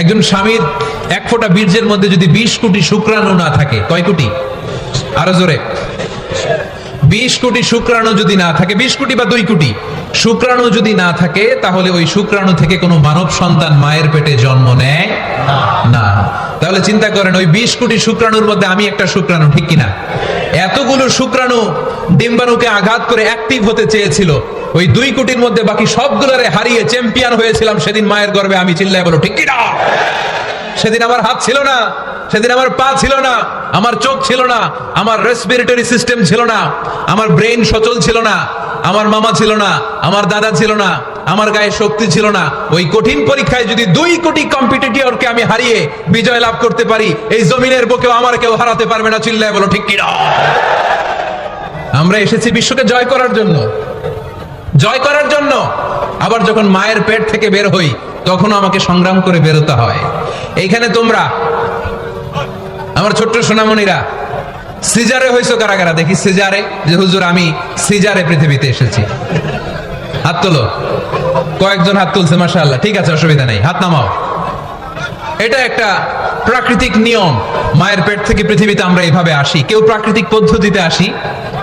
একজন স্বামীর এক ফোঁটা বীর্যের মধ্যে যদি বিশ কোটি শুক্রাণু না থাকে, কয় কোটি? আরও জোরে। বিশ কোটি শুক্রাণু যদি না থাকে, বিশ কোটি বা দুই কোটি? শুক্রাণু যদি না থাকে, তাহলে ওই শুক্রাণু থেকে কোনো মানব সন্তান মায়ের পেটে জন্ম নেয় না। তাহলে চিন্তা করেন, ওই বিশ কোটি শুক্রাণুর মধ্যে আমি একটা শুক্রাণু, ঠিক কিনা? এতগুলো শুক্রাণু ডিম্বাণুকে আঘাত করে অ্যাক্টিভ হতে চেয়েছিল। ওই দুই কোটির মধ্যে বাকি সবগুলোরে হারিয়ে চ্যাম্পিয়ন হয়েছিলাম সেদিন মায়ের গর্বে, আমি চিল্লায় বলো, ঠিক সেদিন আমার হাত ছিল না, সেদিন আমার পা ছিল না, আমার চোখ ছিল না, আমার রেসপিরেটরি সিস্টেম ছিল না, আমার ব্রেন সচল ছিল না, আমার মামা ছিল না, আমার দাদা ছিল না, আমার গায়ে শক্তি ছিল না। ওই কঠিন পরীক্ষায় যদি দুই কোটি কম্পিটিটরকে আমি হারিয়ে বিজয় লাভ করতে পারি, এই জমিনের বুকেও আমার কেউ হারাতে পারবে না, চিল্লায় বলো, ঠিক কিনা আমরা এসেছি বিশ্বকে জয় করার জন্য। জয় করার জন্য। আবার যখন মায়ের পেট থেকে বের হই, তখনও আমাকে সংগ্রাম করে বেরোতে হয়। এইখানে তোমরা, আমার ছোট্ট সোনামণিরা, সিজারে হয়েছো কারা কারা দেখি সিজারে, যে হুজুর আমি সিজারে পৃথিবীতে এসেছি। হাত তোলো। কয়েকজন হাত তুলছে, মাশাআল্লাহ। ঠিক আছে, অসুবিধা নেই। হাত নামাও। এটা একটা প্রাকৃতিক নিয়ম। মায়ের পেট থেকে পৃথিবীতে আমরা এইভাবে আসি। কেউ প্রাকৃতিক পদ্ধতিতে আসি,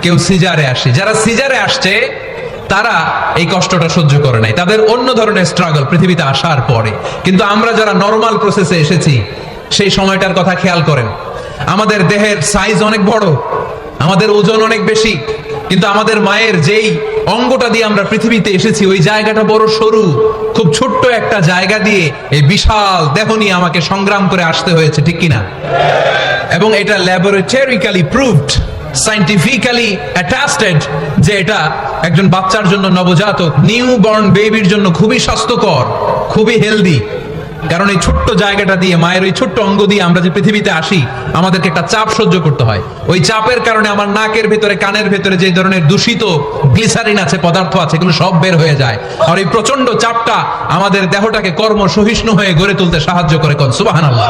কেউ সিজারে আসি। যারা সিজারে আসছে তারা এই কষ্টটা সহ্য করে নাই। তাদের অন্য ধরনের স্ট্রাগল পৃথিবীতে আসার পরে। কিন্তু আমরা যারা নর্মাল প্রসেসে এসেছি, সেই সময়টার কথা খেয়াল করেন। আমাদের দেহের সাইজ অনেক বড়, আমাদের ওজন অনেক বেশি, কিন্তু আমাদের মায়ের যেই অঙ্গটা দিয়ে আমরা পৃথিবীতে এসেছি, ওই জায়গাটা বড় সরু, খুব ছোট্ট একটা জায়গা দিয়ে এই বিশাল দেহ নিয়ে আমাকে সংগ্রাম করে আসতে হয়েছে, ঠিক কিনা? এবং এটা ল্যাবরেটরিক্যালি প্রুভড সাইন্টিফিক্যালি অ্যাটাস্টেড যে এটা একজন বাচ্চার জন্য নবজাতক নিউ বর্ন বেবির জন্য খুবই স্বাস্থ্যকর, খুবই হেলদি কারণ এই ছোট্ট জায়গাটা দিয়ে, মায়ের ওই ছোট্ট অঙ্গ দিয়ে আমরা যে পৃথিবীতে আসি, আমাদেরকে একটা চাপ সহ্য করতে হয়। ওই চাপের কারণে আমার নাকের ভেতরে, কানের ভেতরে যে ধরনের দূষিত গ্লিসারিন আছে, পদার্থ আছে, এগুলো সব বের হয়ে যায়। আর এই প্রচণ্ড চাপটা আমাদের দেহটাকে কর্ম সহিষ্ণু হয়ে গড়ে তুলতে সাহায্য করে কন। সুবহানাল্লাহ।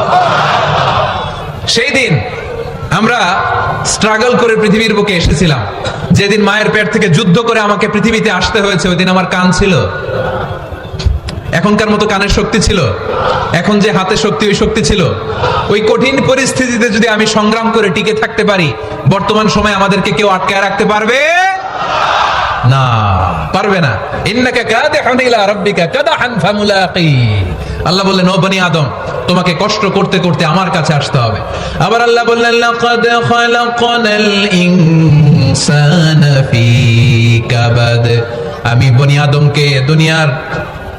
সেই দিন আমরা স্ট্রাগল করে পৃথিবীর বুকে এসেছিলাম। যেদিন মায়ের পেট থেকে যুদ্ধ করে আমাকে পৃথিবীতে আসতে হয়েছে, ওই দিন আমার কান ছিল। এখনকার মতো কানের শক্তি ছিল। এখন যে হাতে শক্তি, ওই শক্তি ছিল। ওই কঠিন পরিস্থিতিতে যদি আমি সংগ্রাম করে টিকে থাকতে পারি, বর্তমান সময় আমাদেরকে কেউ আটকায় রাখতে পারবে? না পারবে না। ইন্নাকা কাদিহুন ইলা রাব্বিকা কাদাহান ফামুলাকি। আল্লাহ বললেন, ও বনি আদম, তোমাকে কষ্ট করতে করতে আমার কাছে আসতে হবে। আবার আল্লাহ বললেন, লাকাদ খালাকনাল ইনসানা ফি কাবাদ। আমি বনি আদমকে, দুনিয়ার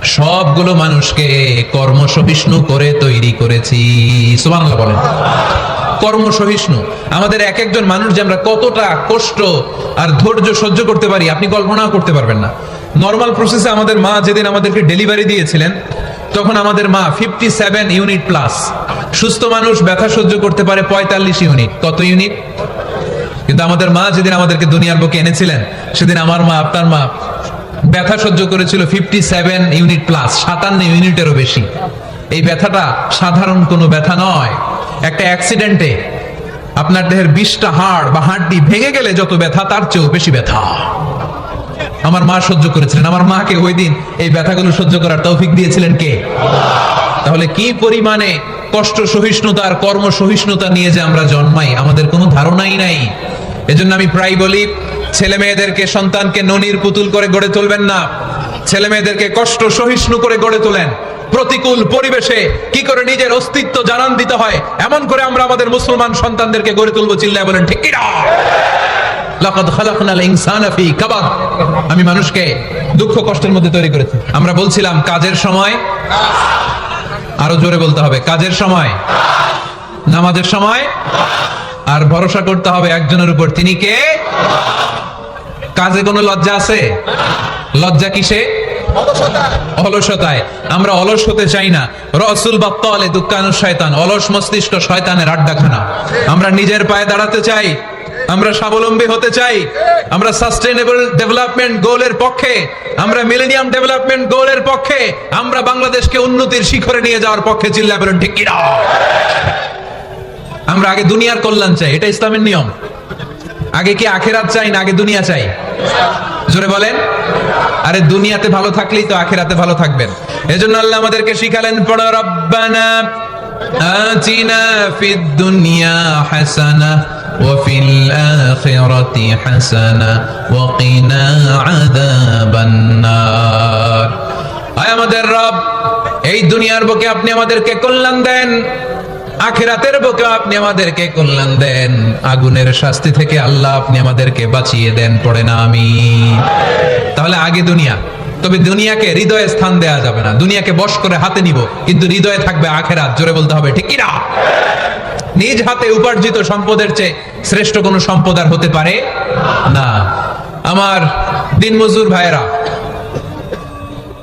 সবগুলো মানুষকে কর্মসহিষ্ণু করে তৈরি করেছি। সুবহানাল্লাহ বলেন। কর্ম সহিষ্ণু আমাদের এক একজন মানুষ যে আমরা কতটা কষ্ট আর ধৈর্য সহ্য করতে পারি, আপনি কল্পনাও করতে পারবেন না। নর্মাল প্রসেসে আমাদের মা যেদিন আমাদেরকে ডেলিভারি দিয়েছিলেন তখন আমাদের মা ফিফটি সেভেন ইউনিট প্লাস সুস্থ মানুষ, ব্যথা সহ্য করতে পারে পঁয়তাল্লিশ ইউনিট কত ইউনিট কিন্তু আমাদের মা যেদিন আমাদেরকে দুনিয়ার বুকে এনেছিলেন, সেদিন আমার মা, আপনার মা ব্যথা সহ্য করেছিল ফিফটি সেভেন ইউনিট প্লাস সাতান্ন ইউনিটেরও বেশি। এই ব্যথাটা সাধারণ কোনো ব্যথা নয়। একটা অ্যাক্সিডেন্টে আপনার দেহের বিশটা হাড় বা হাড়টি ভেঙে গেলে যত ব্যথা, তার চেয়েও বেশি ব্যথা। আমার মা সহ্য করেছিলেন। আমার মাকে ওই দিন এই ব্যথাগুলো সহ্য করার তৌফিক দিয়েছিলেন কে? তাহলে কি পরিমাণে কষ্ট সহিষ্ণুতা আর কর্ম সহিষ্ণুতা নিয়ে যে আমরা জন্মাই? আমাদের কোনো ধারণাই নাই। এজন্য আমি প্রায় বলি, ছেলে মেয়েদেরকে সন্তানকে ননির পুতুল করে গড়ে তুলবেন না। ছেলে মেয়েদেরকে কষ্ট সহিষ্ণু করে গড়ে তোলেন। প্রতিকূল পরিবেশে কি করে নিজের অস্তিত্ব জানান দিতে হয়? এমন করে আমরা আমাদের মুসলমান সন্তানদেরকে গড়ে তুলবো, চিল্লায় বলেন, ঠিক কিনা লাকাদ খালাকনাল ইনসানা ফি কাবাদ আমি মানুষকে দুঃখ কষ্টের মধ্যে তৈরি করেছি। আমরা বলছিলাম, কাজের সময় আরও জোরে বলতে হবে, কাজের সময়, নামাজের সময়, আর ভরসা করতে হবে একজনের উপর। তিনি কে? কাজে কোনো লজ্জা আছে? লজ্জা কিসে? অলসতায়। আমরা অলস হতে চাই না। রসুল বাত্তালে দুঃখানু শয়তান, অলস মস্তিষ্ক শয়তানের আড্ডাখানা। আমরা নিজের পায়ে দাঁড়াতে চাই আমরা স্বাবলম্বী হতে চাই। আমরা সাস্টেনেবল ডেভেলপমেন্ট গোলের পক্ষে, আমরা মিলেনিয়াম ডেভেলপমেন্ট গোলের পক্ষে, আমরা বাংলাদেশকে উন্নতির শিখরে নিয়ে যাওয়ার পক্ষে চিল্লা বলেন, ঠিক কিনা? আমরা আগে দুনিয়ার কল্যাণ চাই, এটা ইসলামের নিয়ম। আগে কি আখেরাত চাই না আগে দুনিয়া চাই? জোরে বলেন। আরে দুনিয়াতে ভালো থাকলেই তো আখেরাতে ভালো থাকবেন। এজন্য আল্লাহ আমাদেরকে শিখালেন, পড়ো, রব্বানা আতিনা ফিদ দুনিয়া হাসানা। وفي الآخرة حسنة وقنا عذاب النار আয় আমাদের রব এই দুনিয়ার বুকে আপনি আমাদেরকে কল্যাণ দেন আখিরাতের বুকে আপনি আমাদেরকে কল্যাণ দেন আগুনের শাস্তি থেকে আল্লাহ আপনি আমাদেরকে বাঁচিয়ে দেন পড়ে না আমি তাহলে আগে দুনিয়া তবে দুনিয়াকে হৃদয়ে স্থান দেয়া যাবে না। দুনিয়াকে বশ করে হাতে নিব, কিন্তু হৃদয়ে থাকবে আখেরাত, জোরে বলতে হবে, ঠিক কিনা? নিজ হাতে উপার্জিত সম্পদের চেয়ে শ্রেষ্ঠ কোনো সম্পদ আর হতে পারে না। আমার দিনমজুর ভাইয়েরা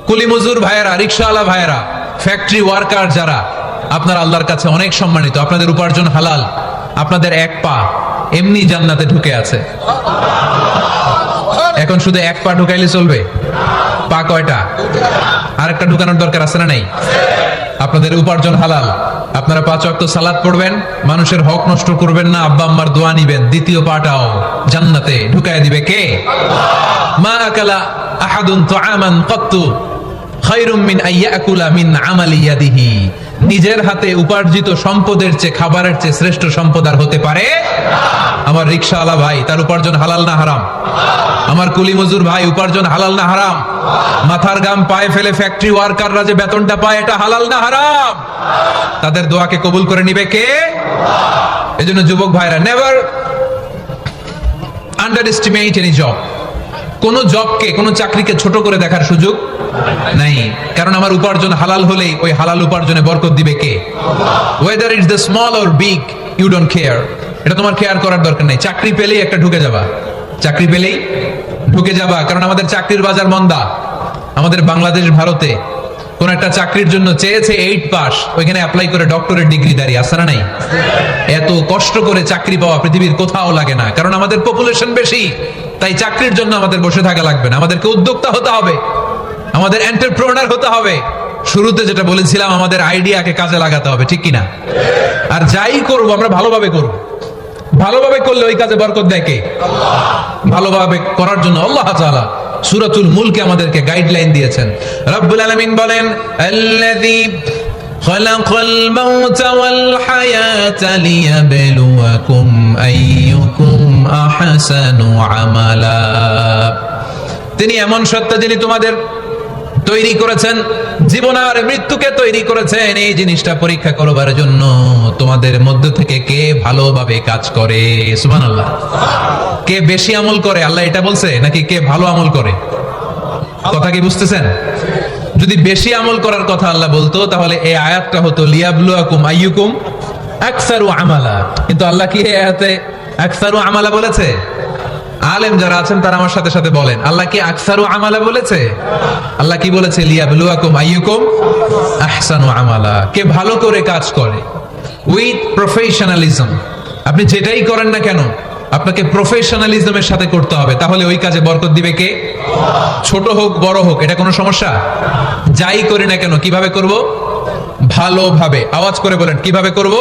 কুলি মজুর ভাইয়েরা, রিক্সাওয়ালা ভাইয়েরা ফ্যাক্টরি ওয়ার্কার যারা, আপনার আল্লাহর কাছে অনেক সম্মানিত। আপনাদের উপার্জন হালাল, আপনাদের এক পা এমনি জান্নাতে ঢুকে আছে। এখন শুধু এক পা ঢুকাইলে চলবে। পা কয়টা? আরেকটা ঢুকানোর দরকার আছে না নাই? আপনাদের উপার্জন হালাল। আপনারা পাঁচ অক্ত সালাদ পড়বেন, মানুষের হক নষ্ট করবেন না, আব্বা আম্মার দোয়া নিবেন। দ্বিতীয় পাটাও জান্নাতে ঢুকাই দিবে কে? মা আকালা আহাদুন তুআমান কত্তু খায়রুম মিন আইয়াকুলা মিন আমালি ইয়াদিহি। নিজের হাতে উপার্জিত সম্পদের চেয়ে খাবারের চেয়ে শ্রেষ্ঠ সম্পদ আর হতে পারে আমার রিক্সাওয়ালা ভাই, তার উপার্জন হালাল না হারাম? আমার কুলি মজুর ভাই, উপার্জন হালাল না হারাম? মাথার গাম পায়ে ফেলে ফ্যাক্টরি ওয়ার্কাররা যে বেতনটা পায়, এটা হালাল না হারাম? তাদের দোয়াকে কবুল করে নিবে কে? এজন্য যুবক ভাইরা never underestimate any job কোন জবকে, কোন চাকরিকে ছোট করে দেখার সুযোগ নাই। কারণ আমার উপার্জন হালাল হলেই ওই হালাল উপার্জনে বরকত দিবে কে? Whether it's the small or big you don't care এটা তোমার কেয়ার করার দরকার নেই। চাকরি পেলেই একটা ঢুকে যাবা। চাকরি পেলেই ঢুকে যাবা। কারণ আমাদের চাকরির বাজার মন্দা। আমাদের বাংলাদেশ, ভারতে কোন একটা চাকরির জন্য চেয়েছে এইট পাস ওইখানে অ্যাপ্লাই করে ডক্টরের ডিগ্রি দাঁড়িয়ে। আসে না নাই? এত কষ্ট করে চাকরি পাওয়া পৃথিবীর কোথাও লাগে না। কারণ আমাদের পপুলেশন বেশি। তাই চাকরির জন্য আমাদের বসে থাকা লাগবে না। আমাদেরকে উদ্যোক্তা হতে হবে। আমাদের এন্টারপ্রেনার হতে হবে। শুরুতে যেটা বলেছিলাম, আমাদের আইডিয়াকে কাজে লাগাতে হবে, ঠিক কিনা? আর যাই করব আমরা ভালোভাবে করব ভালোভাবে করলে ওই কাজে বরকত কে? ভালোভাবে করার জন্য আল্লাহ তাআলা সূরাতুল মুলকে আমাদেরকে গাইডলাইন দিয়েছেন। রব্বুল আলামিন বলেন, আল্লাযী خلق الموت والحياة ليبلوكم أيكم أحسن عملا তিনি এমন সত্য যিনি তোমাদের তৈরি করেছেন জীবন আর মৃত্যুকে তৈরি করেছেন এই জিনিসটা পরীক্ষা করবার জন্য তোমাদের মধ্য থেকে কে ভালোভাবে কাজ করে সুমান আল্লাহ কে বেশি আমল করে আল্লাহ এটা বলছে নাকি কে ভালো আমল করে কথা কি বুঝতেছেন যদি বেশি আমল করার কথা আল্লাহ বলতো, তাহলে এই আয়াতটা হতো, লিয়াবলুয়াকুম আইয়ুকুম আকসারু আমালা। কিন্তু আল্লাহ কি এই আয়াতে আকসারু আমালা বলেছে? আলেম যারা আছেন, তারা আমার সাথে সাথে বলেন, আল্লাহ কি আকসারু আমালা বলেছে? আল্লাহ কি বলেছে? লিয়াবলুয়াকুম আইয়ুকুম আহসানু আমালা। কে ভালো করে কাজ করে, উইথ প্রফেশনালিজম। আপনি যেটাই করেন না কেন আপনাকে প্রফেশনালিজমের সাথে করতে হবে। তাহলে ওই কাজে বরকত দিবে কে? ছোট হোক, বড় হোক, এটা কোনো সমস্যা? যাই করি না কেন, কীভাবে করব? ভালোভাবে। আওয়াজ করে বলেন, কীভাবে করব?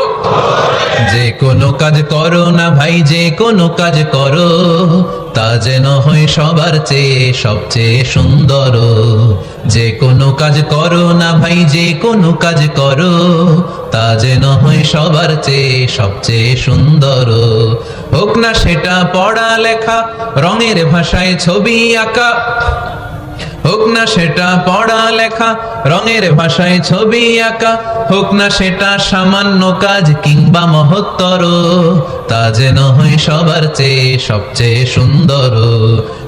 যে কোনো কাজ করো না ভাই, যে কোনো কাজ করো। তা যেন হয় সবার চেয়ে সবচেয়ে সুন্দর। যে কোনো কাজ করো না ভাই, যে কোনো কাজ করো, তা যেন হয় সবার চেয়ে সবচেয়ে সুন্দর। হোক না সেটা পড়া লেখা রঙের ভাষায় ছবি আঁকা হোক না সেটা পড়া লেখা রঙের ভাষায় ছবি আঁকা, হোক না সেটা সামান্য কাজ কিংবা মহত্তর, তা যেন হয় সবার চেয়ে সবচেয়ে সুন্দর।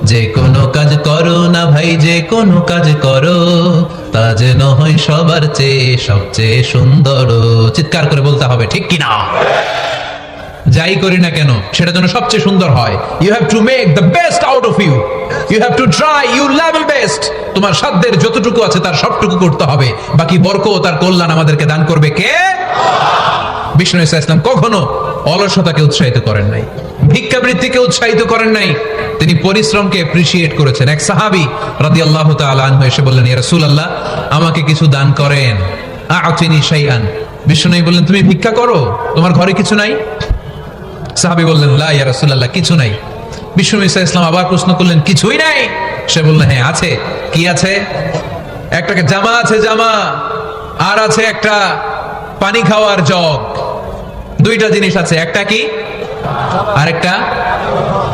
যে কোনো কাজ করো না ভাই, যে কোনো কাজ করো, তা যেন হয় সবার চেয়ে সবচেয়ে সুন্দর। চিৎকার করে বলতে হবে, ঠিক কিনা? যাই করি না কেন, সেটা যেন সবচেয়ে সুন্দর হয়। You have to make the best out of you you have to try you level best তোমার সাধ্যের যতটুকু আছে তার সবটুকু করতে হবে। বাকি বরক ও তার কল্যাণ আমাদেরকে দান করবে কে? বিষ্ণু ইসা ইসলাম কখনো অলসতাকে উৎসাহিত করেন নাই, ভিক্ষাবৃত্তিকে উৎসাহিত করেন নাই। তিনি পরিশ্রমকে এপ্রিসিয়েট করেছেন। এক সাহাবি রাদিয়াল্লাহু তাআলা আনহু এসে বললেন, ইয়া রাসূলুল্লাহ, আমাকে কিছু দান করেন। আ'তিনি শাইআন। বিষ্ণু বললেন, তুমি ভিক্ষা করো? তোমার ঘরে কিছু নাই? সাহাবি বললেন, লা ইয়া রাসূলুল্লাহ, কিছু নাই। ইসা ইসলাম আবার প্রশ্ন করলেন, কিছুই নাই? সে বললেন হ্যাঁ আছে। কি আছে? একটা জামা আছে, জামা। আর আছে একটা পানি খাওয়ার জগ। দুইটা জিনিস আছে, একটা কি? আর একটা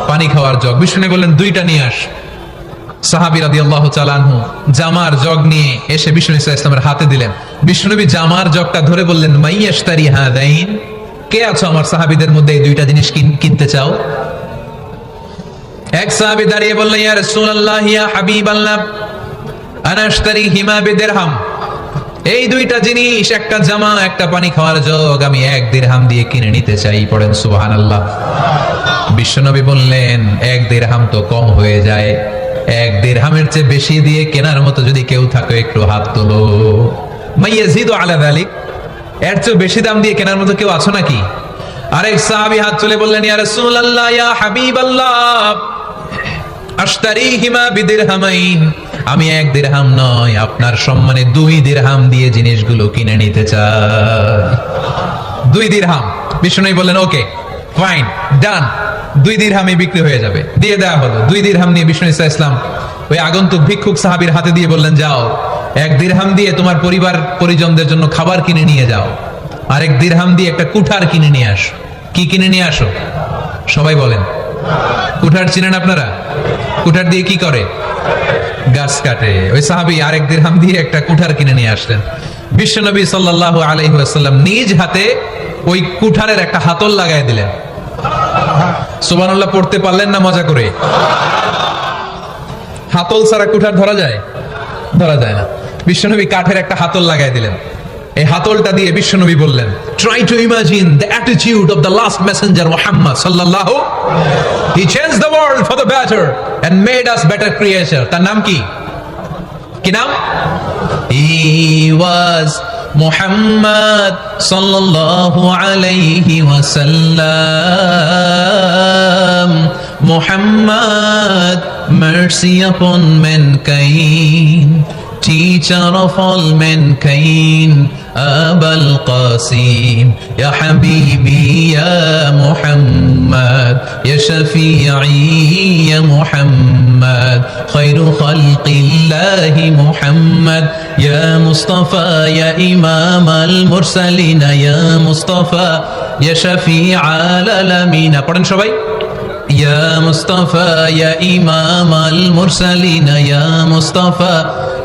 পানি খাওয়ার জগ। বিষ্ণু বললেন, দুইটা নিয়ে আস। সাহাবি রাদি আল্লাহ চালানহু জামার জগ নিয়ে এসে বিষ্ণু ইসা ইসলামের হাতে দিলেন। বিষ্ণুনবী জামার জগটা ধরে বললেন মাইয়াস্তারি হাদাইন। কে আছো আমার সাহাবিদের মধ্যে এই দুইটা জিনিস কিনতে চাও? এক সাহাবি দাঁড়িয়ে বললেন ইয়া রাসূলুল্লাহ, ইয়া হাবিবাল্লাহ আনা আশতারি হিমা বিদিরহাম। এই দুইটা জিনিস, একটা জামা, একটা পানি খাওয়ার জগ আমি এক দিরহাম দিয়ে কিনে নিতে চাই, পড়েন সুবহানাল্লাহ। বিশ্বনবী বললেন, এক দেড়হাম তো কম হয়ে যায়। এক দেড়হামের চেয়ে বেশি দিয়ে কেনার মতো যদি কেউ থাকে, একটু হাত তোলো। মাইয়াজিদু আলা যালিক এর চেয়ে বেশি দাম দিয়ে কেনার মতো কেউ আছো নাকি? আরেক সাহাবী হাত তুলে বললেন, ইয়া রাসূলুল্লাহ, ইয়া হাবিবাল্লাহ, আশতারিহিমা বিদিরহামাইন। আমি এক দিরহাম নয়, আপনার সম্মানে দুই দিরহাম দিয়ে জিনিসগুলো কিনে নিতে চাই। দুই দিরহাম। বিষ্ণু বললেন, ওকে, ফাইন, ডান। দুই দিরহামে বিক্রি হয়ে যাবে। দিয়ে দেওয়া হলো। দুই দিরহাম নিয়ে বিষ্ণু ইসা ইসলাম ওই আগন্তুক ভিক্ষুক সাহাবীর হাতে দিয়ে বললেন, যাও। এক দিরহাম দিয়ে তোমার পরিবার, পরিজনদের জন্য খাবার কিনে নিয়ে যাও। আরেক দিরহাম দিয়ে একটা কুঠার কিনে নিয়ে আসো। কি কিনে নিয়ে আসো? সবাই বলেন। কুঠার চিনেন আপনারা? কুঠার দিয়ে কি করে? গাছ কাটে। ওই সাহাবি আরেক দিরহাম দিয়ে একটা কুঠার কিনে নিয়ে আসলেন। বিশ্বনবী সাল্লাল্লাহু আলাইহি ওয়াসাল্লাম নিজ হাতে ওই কুঠারের একটা হাতল লাগাই দিলেন। সুবহানাল্লাহ, পড়তে পারলেন না মজা করে? হাতল ছাড়া কুঠার ধরা যায়? ধরা যায় না। বিশ্বনবী কাঠের একটা হাতল লাগাই দিলেন। এই হাতলটা দিয়ে বিশ্বনবী বললেন try to imagine the attitude of the last messenger Muhammad সাল্লাল্লাহু he change the world for the better and made us better creature তার নাম কি? কি নাম? হি ওয়াজ মুহাম্মদ সাল্লাল্লাহু আলাইহি ওয়াসাল্লাম। Muhammad mercy upon mankind تي شرف all mankind أبا القاسم يا حبيبي يا محمد يا شفيعي يا محمد. خير خلق الله محمد. يا مصطفى يا إمام المرسلين. يا مصطفى يا شفيع العالمين. قرن شوي. يا مصطفى يا إمام المرسلين. يا مصطفى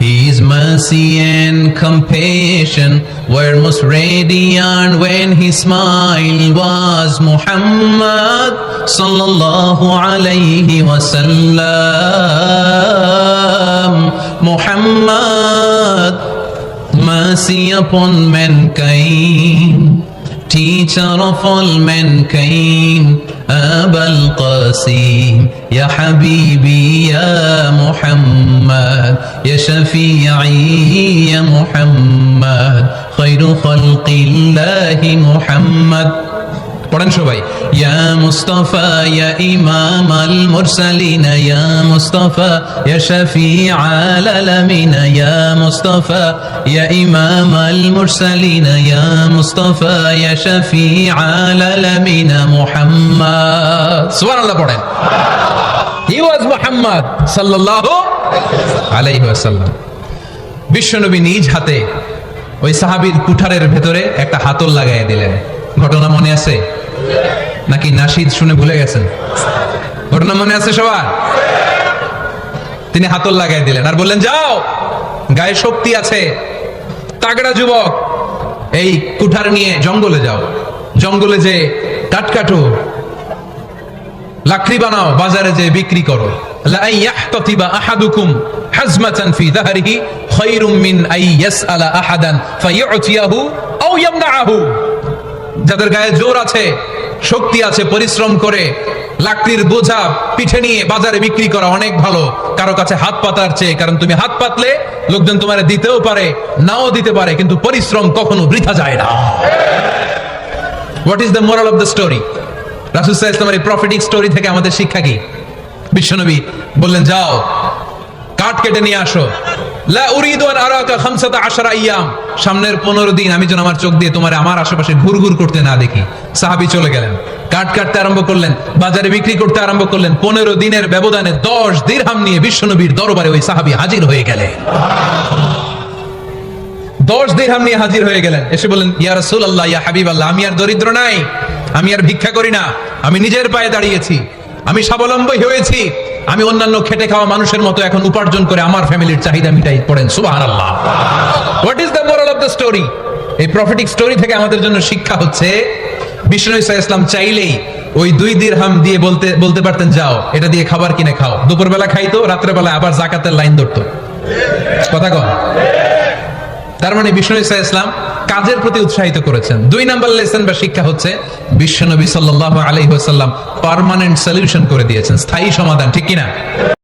His mercy and compassion were most radiant when his smile was Muhammad sallallahu alayhi wasallam. Muhammad, mercy upon mankind, teacher of all. أبا القاسم يا حبيبي يا محمد يا شفيعي يا محمد خير خلق الله محمد পড়েন সবাই। ইয়া মুস্তাফা, ইয়া ইমাম আল মুরসালিন, ইয়া মুস্তাফা, ইয়া শাফিআ আল আলামিন, ইয়া মুস্তাফা, ইয়া ইমাম আল মুরসালিন, ইয়া মুস্তাফা, ইয়া শাফিআ আল আলামিন, মুহাম্মদ। সুবহানাল্লাহ পড়েন। হি ওয়াজ মুহাম্মদ সাল্লাল্লাহু আলাইহি ওয়াসাল্লাম। বিশ্বনবী নিজ হাতে ওই সাহাবীর কুঠারের ভেতরে একটা হাতল লাগাই দিলেন। ঘটনা মনে আছে? নাকি নাশিদ শুনে ভুলে গেছেন? ঘটনা মনে আছে সবার? তিনি হাতল লাগাই দিলেন আর বললেন, যাও, গায়ে শক্তি আছে। তাগড়া যুবক, এই কুঠার নিয়ে জঙ্গলে যাও। জঙ্গলে যে কাঠ কাটো, লাকড়ি বানাও, বাজারে যে বিক্রি করো। যাদের গায়ে জোর আছে শক্তি আছে, পরিশ্রম করে লাকড়ির বোঝা পিঠে নিয়ে বাজারে বিক্রি করা অনেক ভালো। কারও কাছে হাত পাতার চেয়ে, কারণ তুমি হাত পাতলে লোকজন তোমার দিতেও পারে, নাও দিতে পারে, কিন্তু পরিশ্রম কখনো বৃথা যায় না। What is the moral of the story রাসুসাহ ইসলামের এই প্রফিটিক স্টোরি থেকে আমাদের শিক্ষা কি? বিশ্বনবী বললেন, যাও কাঠ কেটে নিয়ে আসো। সামনের 15 দিন আমি যেন আমার চোখ দিয়ে তোমার আমার আশেপাশে ঘুরঘুর করতে না দেখি। সাহাবী চলে গেলেন। কাঠ কাটতে আরম্ভ করলেন, বাজারে বিক্রি করতে আরম্ভ করলেন। 15 দিনের ব্যবধানে 10 দিরহাম নিয়ে বিশ্বনবীর দরবারে ওই সাহাবী হাজির হয়ে গেলেন। দশ দিরহাম নিয়ে হাজির হয়ে গেলেন। এসে বললেন, ইয়া রাসূলুল্লাহ, ইয়া হাবিবাল্লাহ, আমি আর দরিদ্র নাই। আমি আর ভিক্ষা করি না। আমি নিজের পায়ে দাঁড়িয়েছি। আমি স্বাবলম্বী হয়েছি। আমি অন্যান্য খেটে খাওয়া মানুষের মতো এখন উপার্জন করে আমার ফ্যামিলির চাহিদা মিটাই পড়েন, সুবহানাল্লাহ। What is the moral of the story এই প্রফিটিক স্টোরি থেকে আমাদের জন্য শিক্ষা হচ্ছে, বিষ্ণু ইসা ইসলাম চাইলেই ওই দুই দিরহাম দিয়ে বলতে বলতে পারতেন, যাও, এটা দিয়ে খাবার কিনে খাও। দুপুরবেলা খাইতো রাত্রেবেলা আবার জাকাতের লাইন ধরতো। কথা কন। তার মানে বিষয় ইসা ইসলাম কাজের প্রতি উৎসাহিত করেছেন। দুই নাম্বার লেসন বা শিক্ষা হচ্ছে, বিশ্বনবী সাল্লাহ আলহিহাসাল্লাম পার্মানেন্ট সলিউশন করে দিয়েছেন, স্থায়ী সমাধান, ঠিক কিনা?